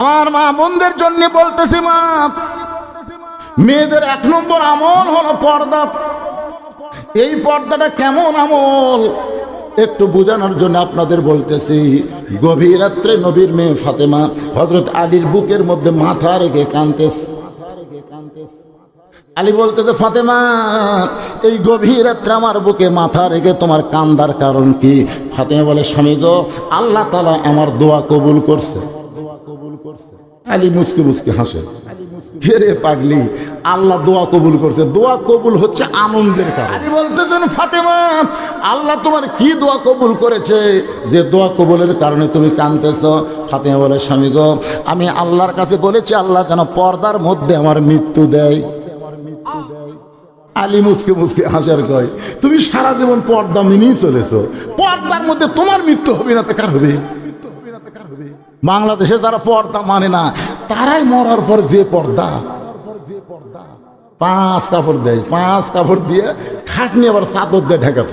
আমার মা বোনদের জন্য বলতেছি, মা, মেয়েদের এক নম্বর আমল হলো পর্দা। এই পর্দাটা কেমন আমল? একটু বোঝানোর জন্য আপনাদের বলতেছি, গভীর রাত্রে নবীর মেয়ে ফাতেমা হজরত আলীর বুকের মধ্যে মাথা রেখে কানতেছে আলী বলতেছে, ফাতেমা, এই গভীর রাত্রে আমার বুকে মাথা রেখে তোমার কান্দার কারণ কি? ফাতেমা বলে, স্বামী গো, আল্লাহ তালা আমার দোয়া কবুল করছে। আলী মুসকে মুসকে হাসে। ফেরে পাগলি আল্লাহ দোয়া কবুল করছে। দোয়া কবুল হচ্ছে আনন্দের কারণ। আলী বলতেছেন ফাতেমা আল্লাহ তোমার কি দোয়া কবুল করেছে? যে দোয়া কবুলের কারণে তুমি কানতেছ ফাতেমা বলে স্বামী গো আমি আল্লাহর কাছে বলেছি আল্লাহ যেন পর্দার মধ্যে আমার মৃত্যু দেয়। আলী মুসকে মুসকে হাসার কয় তুমি সারা জীবন পর্দা মেনেই চলেছ। পর্দার মধ্যে তোমার মৃত্যু হবে না তো কার হবে? বাংলাদেশে যারা পর্দা মানে না, তারাই মরার পর যে পর্দা, পাঁচ কাপড় দেয়, পাঁচ কাপড় দিয়ে খাটনি আবার চাদর দিয়ে ঢেকাত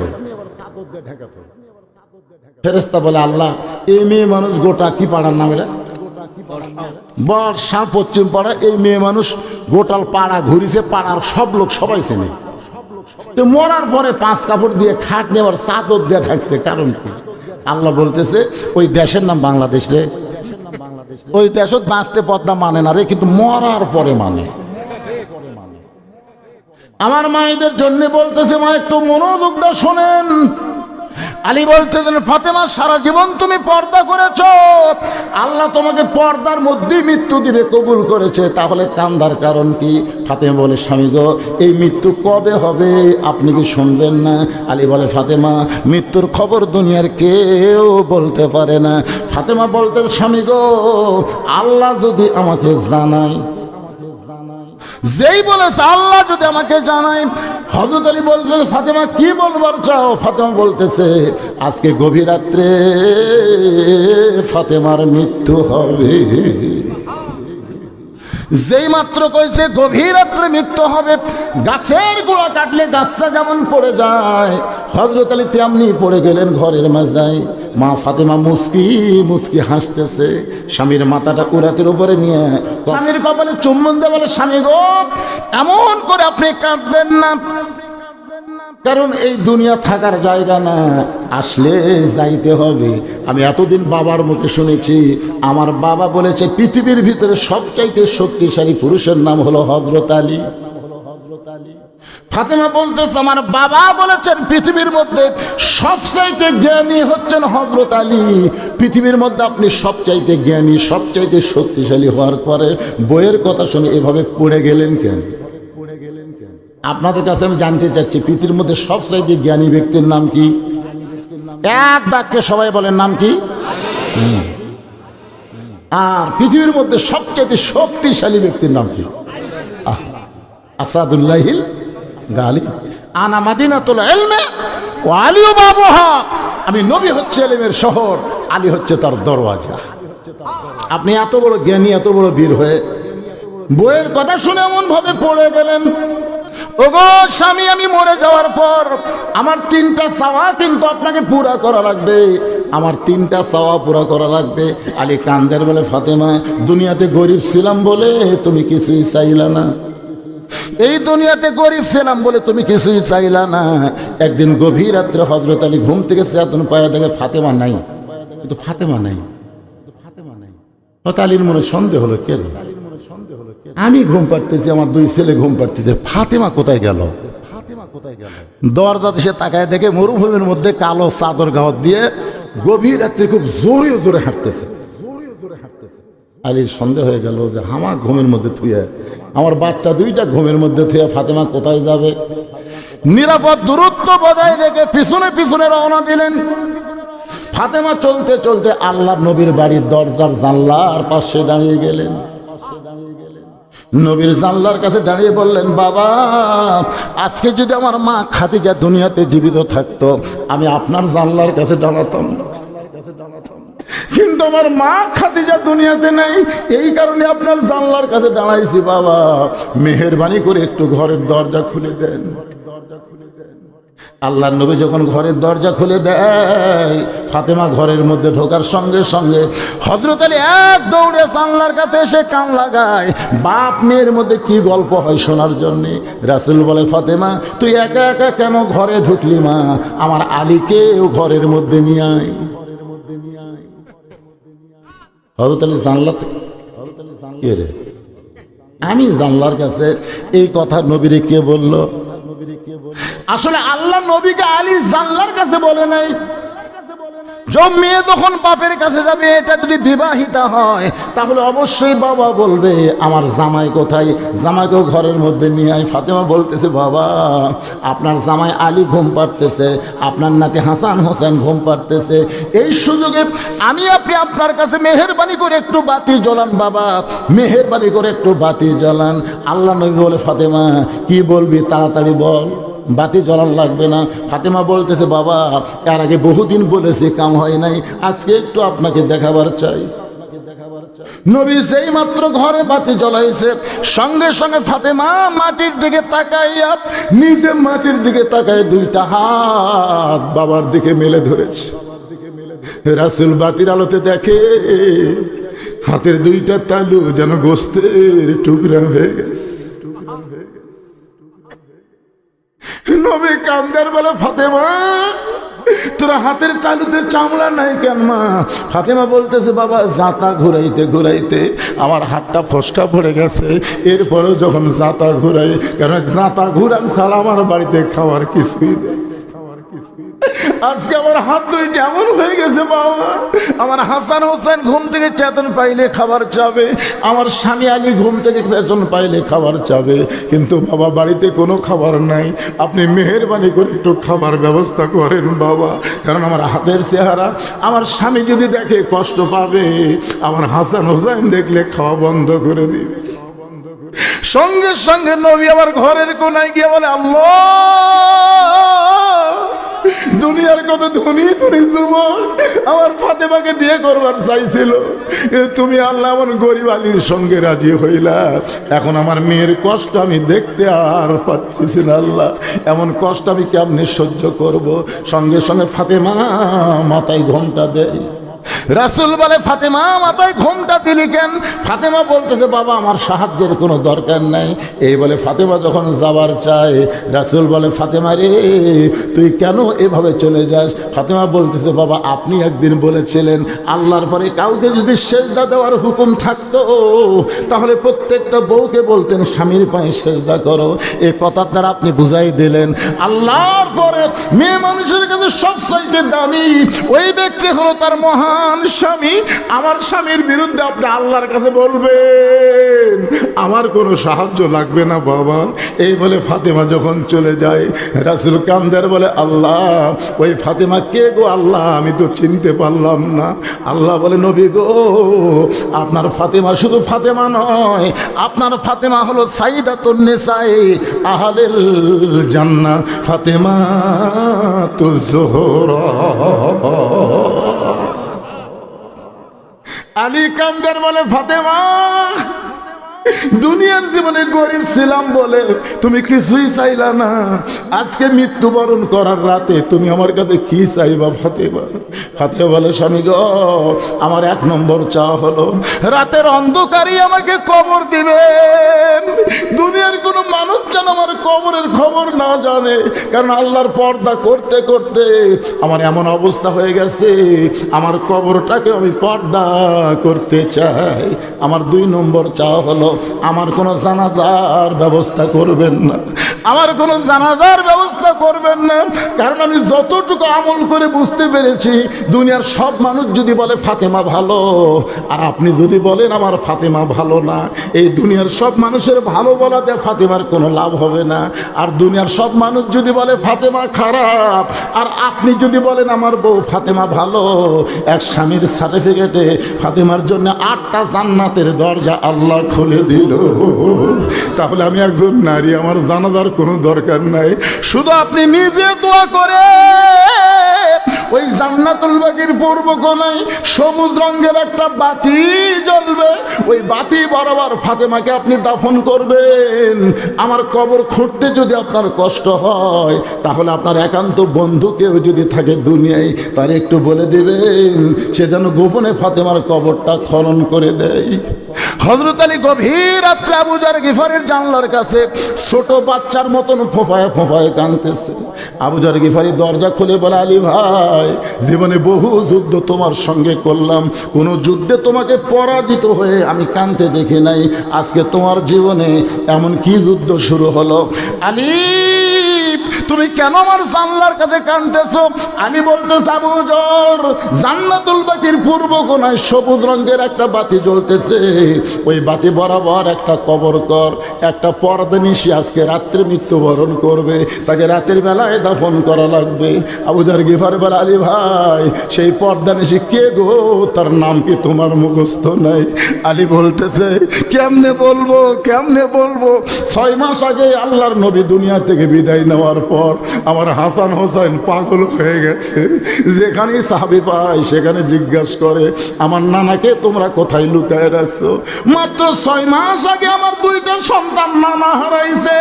ফেরেস্তা বলে, আল্লাহ, এই মেয়ে মানুষ গোটা কি পাড়ার নাম এটা বর্ষা পশ্চিম পাড়া, এই মেয়ে মানুষ গোটাল পাড়া ঘুরিছে, পাড়ার সব লোক সবাই চেনে। মরার পরে পাঁচ কাপড় দিয়ে খাট নিয়ে আবার চাদর দিয়ে ঢাকছে, কারণ কি? আল্লাহ বলতেছে, ওই দেশের নাম বাংলাদেশ রে। ওই দেশত বাঁচতে পদ্মা মানে না রে, কিন্তু মরার পরে মানে। আমার মায়েদের জন্য বলতেছে মা, একটু মনোযোগটা শোনেন। আলী বলতেছেন ফাতেমা, সারা জীবন তুমি পর্দা করেছ। আল্লাহ তোমাকে পর্দার মধ্যেই মৃত্যু দিবে, কবুল করেছে। তাহলে কান্দার কারণ কি? ফাতেমা বলে, স্বামী গো, এই মৃত্যু কবে হবে? আপনি কি শুনবেন না? আলী বলে, ফাতেমা, মৃত্যুর খবর দুনিয়ার কেউ বলতে পারে না। ফাতেমা বলতে, স্বামী গো, আল্লাহ যদি আমাকে জানায় যেই বলেছে, আল্লাহ যদি আমাকে জানাই হজরত আলী বলতেছে ফাতেমা, কি বলবার চাও? ফাতেমা বলতেছে, আজকে গভীর রাত্রে ফাতেমার মৃত্যু হবে। যেই মাত্র কইছে, গভীর রাত্রে মৃত্যু হবে, গাছের গোড়া কাটলে গাছটা যেমন পড়ে যায়। হজরত আলী তেমনি পড়ে গেলেন ঘরের মাঝায় মা ফাতেমা মুস্কি মুস্কি হাসতেছে। স্বামীর মাথাটা কুরাতের উপরে নিয়ে, স্বামীর কপালে চুম্বন দেওয়া বলে, স্বামী গো, এমন করে আপনি কাঁদবেন না। কারণ এই দুনিয়া থাকার জায়গা না। আসলে যাইতে হবে। আমি এতদিন বাবার মুখে শুনেছি, আমার বাবা বলেছে, পৃথিবীর ভিতরে সবচাইতে শক্তিশালী পুরুষের নাম হলো হজরত আলী। ফাতেমা বলতেছে, আমার বাবা বলেছেন, পৃথিবীর মধ্যে সবচাইতে জ্ঞানী হচ্ছেন হজরত আলী। পৃথিবীর মধ্যে আপনি সবচাইতে জ্ঞানী, সবচাইতে শক্তিশালী হওয়ার পরে বইয়ের কথা শুনে এভাবে পড়ে গেলেন কেন পড়ে গেলেন কেন? আপনাদের কাছে আমি জানতে চাচ্ছি, পৃথিবীর মধ্যে সবচাইতে জ্ঞানী ব্যক্তির নাম কি? এক বাক্যে সবাই বলেন, নাম কি। আর পৃথিবীর মধ্যে সবচাইতে শক্তিশালী ব্যক্তির নাম কি? আসাদুল্লাহিল গালি। আনা মাদিনাতুল এলমে ও আলিও আমি নবী হচ্ছে শহর, আলী হচ্ছে তার দরওয়াজা। আপনি এত বড় জ্ঞানী, এত বড় বীর হয়ে বইয়ের কথা শুনে এমন ভাবে পড়ে গেলেন। ওগো স্বামী, আমি মরে যাওয়ার পর আমার তিনটা চাওয়া কিন্তু আপনাকে পুরা করা লাগবে। আমার তিনটা চাওয়া পুরা করা লাগবে। আলী কান্দের বলে, ফাতেমা, দুনিয়াতে গরিব ছিলাম বলে তুমি কিছুই চাইলা না। এই দুনিয়াতে গরিব ছিলাম বলে তুমি কিছুই চাইলা না। একদিন গভীর রাত্রে হজরত আলী ঘুম থেকে চেতন পায়া দেখে ফাতেমা নাই। কিন্তু ফাতেমা নাই। ফাতেমা নাই। হয়তো আলীর মনে সন্দেহ হলো, কে রে? আমি ঘুম পাড়তেছি, আমার দুই ছেলে ঘুম পাড়তেছে। ফাতেমা কোথায় গেল? দরজাতে সে তাকায় দেখে মরুভূমির মধ্যে কালো চাদর গাওয়াত দিয়ে গভীর রাত্রে খুব জোরে জোরে হাঁটতেছে। আলীর সন্দেহ হয়ে গেল যে হামা ঘুমের মধ্যে থুয়ে, আমার বাচ্চা দুইটা ঘুমের মধ্যে থুয়ে ফাতেমা কোথায় যাবে? নিরাপদ দূরত্ব বজায় রেখে পিছনে পিছনে রওনা দিলেন। ফাতেমা চলতে চলতে আল্লাহ নবীর বাড়ির দরজার জানলার পাশে দাঁড়িয়ে গেলেন। নবীর জানলার কাছে দাঁড়িয়ে বললেন, বাবা, আজকে যদি আমার মা খাদিজা দুনিয়াতে জীবিত থাকতো, আমি আপনার জানলার কাছে দাঁড়াতাম কিন্তু আমার মা খাদিজা দুনিয়াতে নেই, এই কারণে আপনার জানলার কাছে দাঁড়াইছি, বাবা। মেহরবানি করে একটু ঘরের দরজা খুলে দেন। দরজা আল্লাহ নবী যখন ঘরের দরজা খুলে দেয়, ফাতেমা ঘরের মধ্যে ঢোকার সঙ্গে সঙ্গে হজরত আলী এক দৌড়ে জানলার কাছে এসে কান লাগায়। বাপ মেয়ের মধ্যে কি গল্প হয় শোনার জন্যে? রাসুল বলে, ফাতেমা, তুই একা একা কেন ঘরে ঢুকলি মা? আমার আলীকেও ঘরের মধ্যে নিয়ে আয়। হজরত আলী জানলা থেকে কে রে? আমি জানলার কাছে এই কথা নবীরে কে বলল? আসলে আল্লাহ নবীকে আলী জানলার কাছে বলে নাই যে মেয়ে যখন বাপের কাছে যাবে, এটা যদি বিবাহিতা হয়, তাহলে অবশ্যই বাবা বলবে, আমার জামাই কোথায়? জামাইকেও ঘরের মধ্যে নিয়ে আয়। ফাতেমা বলতেছে, বাবা, আপনার জামাই আলী ঘুম পাড়তেছে, আপনার নাতি হাসান হোসেন ঘুম পাড়তেছে। এই সুযোগে আমি আপনি আপনার কাছে মেহেরবানি করে একটু বাতি জ্বলান, বাবা। মেহেরবানি করে একটু বাতি জ্বলান। আল্লাহ নবী বলে, ফাতেমা, কি বলবি? তাড়াতাড়ি বল। বাতি জ্বলান লাগবে না। ফাতেমা বলতেছে, বাবা, এর আগে বহুদিন বলেছে, কাম হয় নাই। আজকে একটু আপনাকে দেখাবার চাই। নবী সেই মাত্র ঘরে বাতি জ্বলাইছে, সঙ্গে সঙ্গে ফাতেমা মাটির দিকে তাকাইয়া নিজে মাটির দিকে তাকায় দুইটা হাত বাবার দিকে মেলে ধরেছে। রাসুল বাতির আলোতে দেখে হাতের দুইটা তালু যেন গোস্তের টুকরা হয়ে গেছে। নবী কান্দার বলে, ফাতেমা, তোরা হাতের চালুতে চামড়া নাই কেন মা? ফাতেমা বলতেছে, বাবা জাতা ঘুরাইতে ঘুরাইতে আমার হাতটা ফসকা পড়ে গেছে। এরপরেও যখন জাতা ঘুরাই কারণ জাতা ঘুরান ছাড়া আমার বাড়িতে খাওয়ার কিছুই নেই। আজকে আমার হাত দুইটা এমন হয়ে গেছে, বাবা। আমার হাসান হোসেন ঘুম থেকে চেতন পাইলে খাবার চাবে। আমার স্বামী আলী ঘুম থেকে চেতন পাইলে খাবার চাবে। কিন্তু বাবা, বাড়িতে কোনো খাবার নাই। আপনি মেহরবানি করে একটু খাবার ব্যবস্থা করেন, বাবা। কারণ আমার হাতের চেহারা, আমার স্বামী যদি দেখে কষ্ট পাবে, আমার হাসান হোসেন দেখলে খাওয়া বন্ধ করে দিবে। সঙ্গে সঙ্গে নবী আমার ঘরের কোনায় গিয়ে বলে, আল্লাহ! দুনিয়ার কত ধনী তুমি যুবক? আমার ফাতেমাকে বিয়ে করবার চাইছিল। তুমি আল্লাহ আমার গরিব আলীর সঙ্গে রাজি হইলা। এখন আমার মেয়ের কষ্ট আমি দেখতে আর পাচ্ছি না আল্লাহ। এমন কষ্ট আমি কেমনি সহ্য করব? সঙ্গে সঙ্গে ফাতেমা মাথায় ঘণ্টা দেয়। রাসুল বলে, ফাতেমা, মাথায় ঘোমটা দিলি কেন? ফাতেমা বলতেছে বাবা, আমার সাহায্যের কোনো দরকার নাই। এই বলে ফাতেমা যখন যাবার চায়, রাসুল বলে, ফাতেমা রে, তুই কেন এভাবে চলে যাস? ফাতেমা বলতেছে, বাবা, আপনি একদিন বলেছিলেন, আল্লাহর পরে কাউকে যদি সেজদা দেওয়ার হুকুম থাকতো, তাহলে প্রত্যেকটা বউকে বলতেন, স্বামীর পায়ে সেজদা করো। এ কথার দ্বারা আপনি বুঝাই দিলেন, আল্লাহর পরে মেয়ে মানুষের কাছে সবচাইতে দামি ওই ব্যক্তি হলো তার মহান স্বামী, আমার স্বামীর বিরুদ্ধে আপনি আল্লাহর কাছে বলবেন। আমার কোনো সাহায্য লাগবে না বাবা। এই বলে ফাতেমা যখন চলে যায়, রাসুল কান্দার বলে, আল্লাহ, ওই ফাতেমা কে গো? আল্লাহ, আমি তো চিনতে পারলাম না। আল্লাহ বলে, নবী গো, আপনার ফাতেমা শুধু ফাতেমা নয়, আপনার ফাতেমা হলো সাইদা তন্নেসাই আহালেল জান্না ফাতেমা তো জোহরা। আলী কামদার বলে ফাতেমা দুনিয়ার জীবনে গরিব ছিলাম বলে তুমি কিছুই চাইলা না। আজকে মৃত্যুবরণ করার রাতে তুমি আমার কাছে কি চাইবা ফাতেমা? ফাতেমা বলে, স্বামী গো, আমার এক নম্বর চা হলো, রাতের অন্ধকারই আমাকে কবর দিবেন। দুনিয়ার কোনো মানুষ যেন আমার কবরের খবর না জানে, কারণ আল্লাহর পর্দা করতে করতে আমার এমন অবস্থা হয়ে গেছে, আমার কবরটাকে আমি পর্দা করতে চাই। আমার দুই নম্বর চা হলো আমার কোনো জানাজার ব্যবস্থা করবেন না। আমার কোনো জানাজার ব্যবস্থা করবেন না। কারণ আমি যতটুকু আমল করে বুঝতে পেরেছি, দুনিয়ার সব মানুষ যদি বলে, ফাতেমা ভালো। আর আপনি যদি বলেন, আমার ফাতেমা ভালো না। এই দুনিয়ার সব মানুষের ভালো বলাতে ফাতেমার কোনো লাভ হবে না। আর দুনিয়ার সব মানুষ যদি বলে, ফাতেমা খারাপ। আর আপনি যদি বলেন, আমার বউ ফাতেমা ভালো। এক স্বামীর সার্টিফিকেটে ফাতেমার জন্য আটটা জান্নাতের দরজা আল্লাহ খুলে দিল। তাহলে আমি একজন নারী, আমার জানাজার কোনো দরকার নাই। শুধু আপনি নিজে দোয়া করে, ওই জান্নাতুল বাগির পূর্ব কোনায় সবুজ রঙের একটা বাতি জ্বলবে। ওই বাতি বরাবর ফাতেমাকে আপনি দাফন করবেন। আমার কবর খুঁড়তে যদি আপনার কষ্ট হয়, তাহলে আপনার একান্ত বন্ধু কেউ যদি থাকে দুনিয়ায়, তার একটু বলে দেবেন, সে যেন গোপনে ফাতেমার কবরটা খনন করে দেয়। হজরত আলী গভীর রাত্রে আবুজার গিফারের জানলার কাছে ছোট বাচ্চার মতন ফোফায় ফোফায় কাঁদতেছে। আবুজার গিফারি দরজা খুলে বলে, আলী ভাই, জীবনে বহু যুদ্ধ তোমার সঙ্গে করলাম। কোনো যুদ্ধে তোমাকে পরাজিত হয়ে আমি কাঁদতে দেখি নাই। আজকে তোমার জীবনে এমন কি যুদ্ধ শুরু হলো? আলী তুমি কেন আমার জানলার কাছে কাঁদতেছো? আলী বলতে আবুজর জান্নাতুল বাতির পূর্ব কোনায় সবুজ রঙের একটা বাতি জ্বলতেছে। ওই বাতি বরাবর একটা কবর কর, একটা পর্দা নিশি আজকে রাত্রে মৃত্যুবরণ করবে। তাকে রাতের বেলায় দাফন করা লাগবে। আবু আবুজার গিফার বেলা, আলী ভাই, সেই পর্দা নিশি কে গো? তার নাম কি তোমার মুখস্থ নাই? আলী বলতেছে, কেমনে বলব কেমনে বলব? ছয় মাস আগে আল্লাহর নবী দুনিয়া থেকে বিদায় নেওয়ার পর আমার হাসান হোসেন পাগল হয়ে গেছে। যেখানেই সাহাবি পায়, সেখানে জিজ্ঞাসা করে, আমার নানাকে তোমরা কোথায় লুকায় রাখছো? মাত্র ছয় মাস আগে আমার দুইটা সন্তান নানা হারাইছে।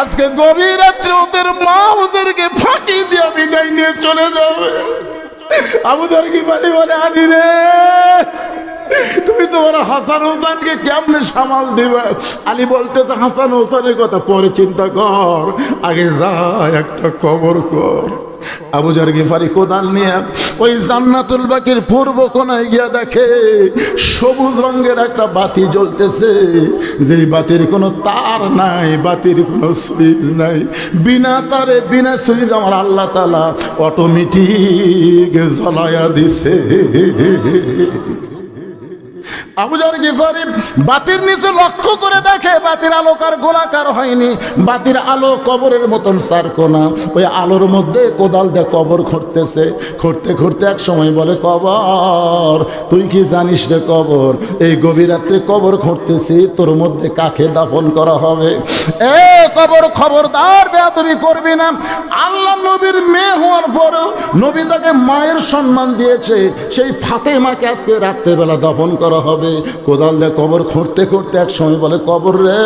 আজকে গভীর রাত্রে ওদের মা ওদেরকে ফাঁকি দিয়ে বিদায় নিয়ে চলে যাবে। আমাদের কি পারি বলে, আদি রে তুমি তোমার হাসান হোসেনকে কেমনে সামাল দিবে? আলী বলতেছে, হাসান হোসেনের কথা পরে চিন্তা কর, আগে যা, একটা কবর কর। আবুজার গিফারি কোদাল নিয়ে ওই জান্নাতুল বাকির পূর্ব কোনায় গিয়া দেখে, সবুজ রঙের একটা বাতি জ্বলতেছে। যেই বাতির কোনো তার নাই, বাতির কোনো সুইচ নাই। বিনা তারে, বিনা সুইচ আমার আল্লাহ তালা অটোমেটিক জ্বলায়া দিছে। আবুজার গিফারি, বাতির নিচে লক্ষ্য করে দেখে বাতির আলোকার গোলাকার হয়নি। বাতির আলো কবরের মতন সারকোনা ওই আলোর মধ্যে কোদাল দিয়ে কবর খুঁড়তেছে। খুঁড়তে খুঁড়তে এক সময় বলে, কবর, তুই কি জানিস রে কবর? এই গভীর রাত্রে কবর খুঁড়তেছি, তোর মধ্যে কাকে দাফন করা হবে? এ কবর খবরদার, বেয়াদবি করবি না আল্লাহ নবীর মেয়ে হওয়ার পরেও নবী তাকে মায়ের সম্মান দিয়েছে। সেই ফাতেমাকে আজকে রাত্রেবেলা দাফন করা হবে। কোদাল দিয়ে কবর খুঁড়তে খুঁড়তে এক সময় বলে, কবর রে,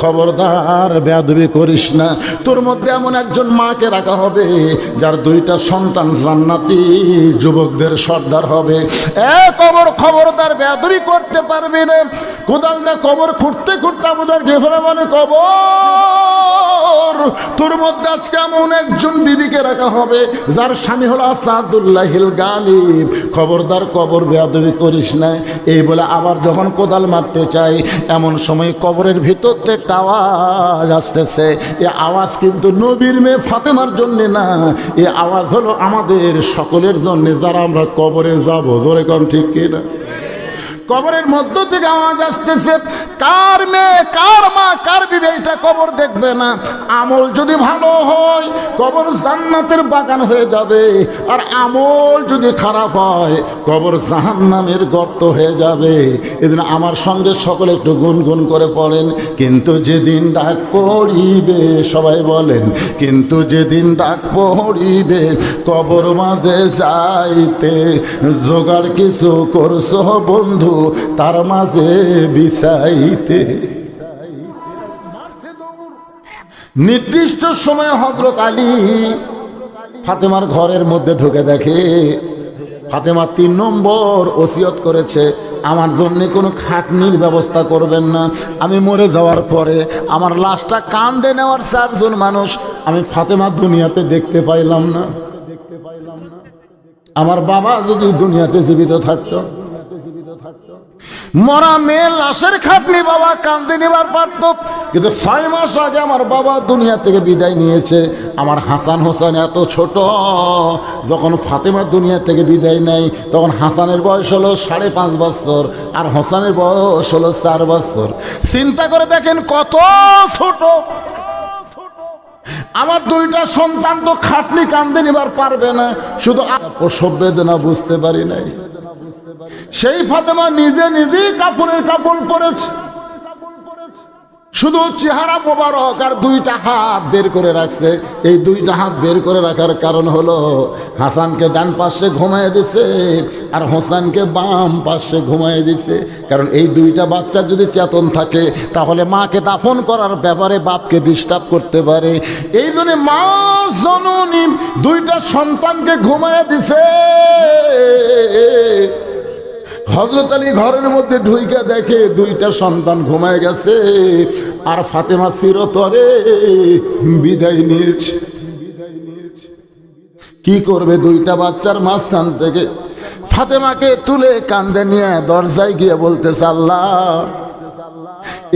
খবরদার, বেয়াদবি করিস না। তোর মধ্যে এমন একজন মাকে রাখা হবে, যার দুইটা সন্তান জান্নাতি যুবকদের সর্দার হবে। এ কবর খবরদার বেয়াদবি করতে পারবি না। কোদাল দিয়ে কবর খুঁড়তে খুঁড়তে আমাদের গেফরা মানে কবর। তোর মধ্যে আজকে এমন একজন বিবিকে রাখা হবে যার স্বামী হলো আসাদুল্লাহিল গালিব। খবরদার কবর বেয়াদবি করিস না। এই বলে আবার যখন কোদাল মারতে চাই, এমন সময় কবরের ভিতর একটা আওয়াজ আসতেছে। এ আওয়াজ কিন্তু নবীর মেয়ে ফাতেমার জন্যে না। এ আওয়াজ হলো আমাদের সকলের জন্যে। যারা আমরা কবরে যাব, জোরে কম ঠিক কিনা? কবরের মধ্য থেকে আওয়াজ আসতেছে, কার মেয়ে, কার মা, কার বিবে, এটা কবর দেখবে না। আমল যদি ভালো হয়, কবর জান্নাতের বাগান হয়ে যাবে। আর আমল যদি খারাপ হয়, কবর জাহান্নামের গর্ত হয়ে যাবে। এদিন আমার সঙ্গে সকলে একটু গুনগুন করে পড়েন, কিন্তু যেদিন ডাক পড়িবে, সবাই বলেন, কিন্তু যেদিন ডাক পড়িবে, কবর মাঝে যাইতে জোগাড় কিছু করছ বন্ধু তার মাঝে বিছাইতে। নির্দিষ্ট সময়ে হজরত আলী ফাতেমার ঘরের মধ্যে ঢুকে দেখে, ফাতেমা তিন নম্বর ওসিয়ত করেছে, আমার জন্য কোনো খাটনির ব্যবস্থা করবেন না। আমি মরে যাওয়ার পরে আমার লাশটা কান্দে নেওয়ার চারজন মানুষ আমি ফাতেমা দুনিয়াতে দেখতে পাইলাম না দেখতে পাইলাম না। আমার বাবা যদি দুনিয়াতে জীবিত থাকতো মরা মেয়ের লাশের খাটনি বাবা কান্দে নেবার পারত কিন্তু ছয় মাস আগে আমার বাবা দুনিয়া থেকে বিদায় নিয়েছে। আমার হাসান হোসেন এত ছোট, যখন ফাতেমা দুনিয়া থেকে বিদায় নেয়, তখন হাসানের বয়স হলো সাড়ে পাঁচ বছর আর হোসেনের বয়স হলো চার বছর। চিন্তা করে দেখেন কত ছোট। আমার দুইটা সন্তান তো খাটনি কান্দে নিবার পারবে না। শুধু প্রসব বেদনা বুঝতে পারি নাই। সেই ফাতেমা নিজে নিজেই কাপড়ের কাপড় পরেছে। শুধু চেহারা মোবারক আর দুইটা হাত বের করে রাখছে। এই দুইটা হাত বের করে রাখার কারণ হলো, হাসানকে ডান পাশে ঘুমায় দিছে আর হোসেনকে বাম পাশে ঘুমায় দিছে। কারণ এই দুইটা বাচ্চা যদি চেতন থাকে, তাহলে মাকে দাফন করার ব্যাপারে বাপকে ডিস্টার্ব করতে পারে। এই জন্য মা জননী দুইটা সন্তানকে ঘুমায় দিছে। হজরত আলী ঘরের মধ্যে ঢুইকা দেখে দুইটা সন্তান ঘুমায় গেছে। আর ফাতেমা চিরতরে বিদায় নিয়েছে। কি করবে দুইটা বাচ্চার মাঝখান থেকে? ফাতেমাকে তুলে কান্দে নিয়ে দরজায় গিয়ে বলতে আল্লাহ,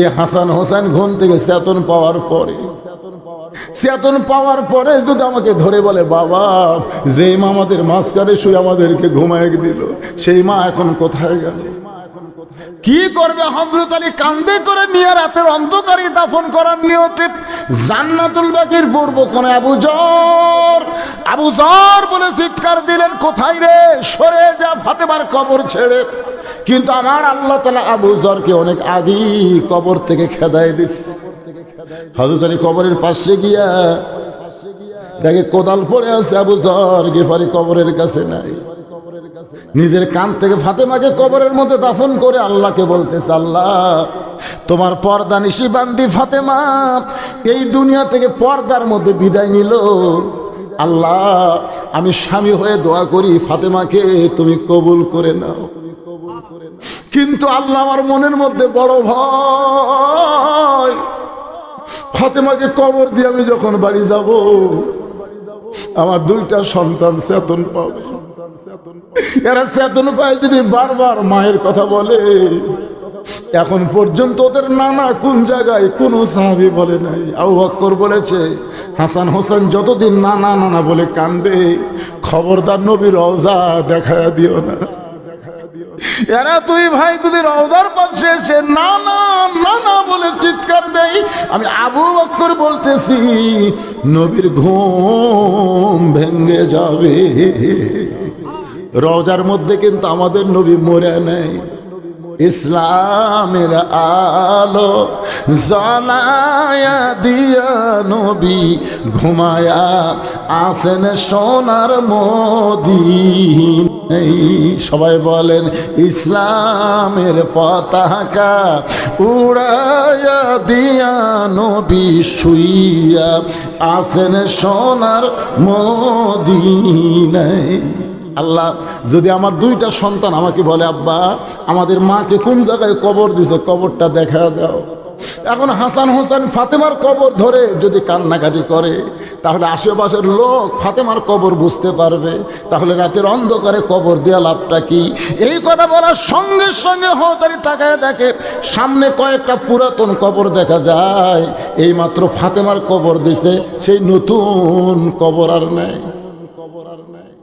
এ হাসান হোসেন ঘুম থেকে চেতন পাওয়ার পরে চেতন পাওয়ার পরে যদি আমাকে ধরে বলে, বাবা যে মা আমাদের মাঝখানে শুয়ে আমাদেরকে ঘুমায় দিল, সেই মা এখন কোথায় গেল? কি করবে হজরত আলী কান্দে করে নিয়ে রাতের অন্ধকারী দাফন করার নিয়তে জান্নাতুল বাকির পূর্ব কোনে আবু জর আবু জর বলে চিৎকার দিলেন, কোথায় রে? সরে যা, ফাতেমার কবর ছেড়ে। কিন্তু আমার আল্লাহ তালা আবু জরকে অনেক আগেই কবর থেকে খেদায় দিস। হজরত আলী কবরের পাশে গিয়া দেখে কোদাল পড়ে আছে আবু জর, গেফারি কবরের কাছে নাই। নিজের কান থেকে ফাতেমাকে কবরের মধ্যে দাফন করে আল্লাহকে বলতেছে, আল্লাহ, তোমার পর্দা নিশি বান্দি ফাতেমা, এই দুনিয়া থেকে পর্দার মধ্যে বিদায় নিল। আল্লাহ, আমি স্বামী হয়ে দোয়া করি, ফাতেমাকে তুমি কবুল করে নাও। কিন্তু আল্লাহ আমার মনের মধ্যে বড় ভয়। ফাতেমাকে কবর দিয়ে আমি যখন বাড়ি যাব, আমার দুইটা সন্তান চেতন পাবে। এরা চেতন পায় যদি বারবার মায়ের কথা বলে, এখন পর্যন্ত ওদের নানা কোন জায়গায় কোনো সাহাবি বলে নাই। আবু বক্কর বলেছে, হাসান হোসেন যতদিন নানা নানা বলে কানবে, খবরদার নবীর রওজা দেখা দিও না। এরা তুই ভাই যদি রওজার পাশে এসে, না না না না, বলে চিৎকার দেয়, আমি আবু বক্কর বলতেছি, নবীর ঘুম ভেঙ্গে যাবে। রওজার মধ্যে কিন্তু আমাদের নবী মরে নেই। ইসলামের আলো জ্বালায়া দিয়া নবী ঘুমায়া আসেন সোনার মোদি এই সবাই বলেন, ইসলামের পতাকা উড়ায়া দিয়া নবী শুইয়া আসেন সোনার মোদিনাই আল্লাহ, যদি আমার দুইটা সন্তান আমাকে বলে, আব্বা, আমাদের মাকে কোন জায়গায় কবর দিছে? কবরটা দেখা দাও। এখন হাসান হোসেন ফাতেমার কবর ধরে যদি কান্নাকাটি করে, তাহলে আশেপাশের লোক ফাতেমার কবর বুঝতে পারবে। তাহলে রাতের অন্ধকারে কবর দেওয়া লাভটা কি? এই কথা বলার সঙ্গে সঙ্গে হতারি তাকায় দেখে, সামনে কয়েকটা পুরাতন কবর দেখা যায়। এই মাত্র ফাতেমার কবর দিছে, সেই নতুন কবর আর নেয়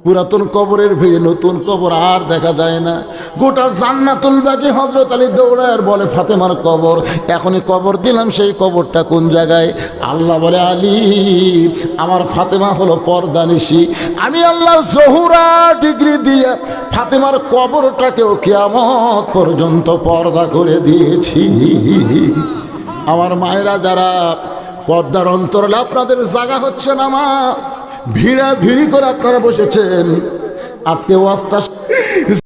পুরাতন কবরের ভিড়ে নতুন কবর আর দেখা যায় না। গোটা জান্নাতুল বাকি হজরত আলী দৌড়ায় আর বলে, ফাতেমার কবর, এখনই কবর দিলাম সেই কবরটা কোন জায়গায়? আল্লাহ বলে, আলী, আমার ফাতেমা হলো পর্দানিশি আমি আল্লাহ জহুরা ডিগ্রি দিয়ে ফাতেমার কবরটাকেও কেয়ামত পর্যন্ত পর্দা করে দিয়েছি। আমার মায়েরা যারা পর্দার অন্তরালে, আপনাদের জায়গা হচ্ছে না মা। ভিড়া ভিড়ি করে আপনারা বসেছেন। আজকে ওয়াজটা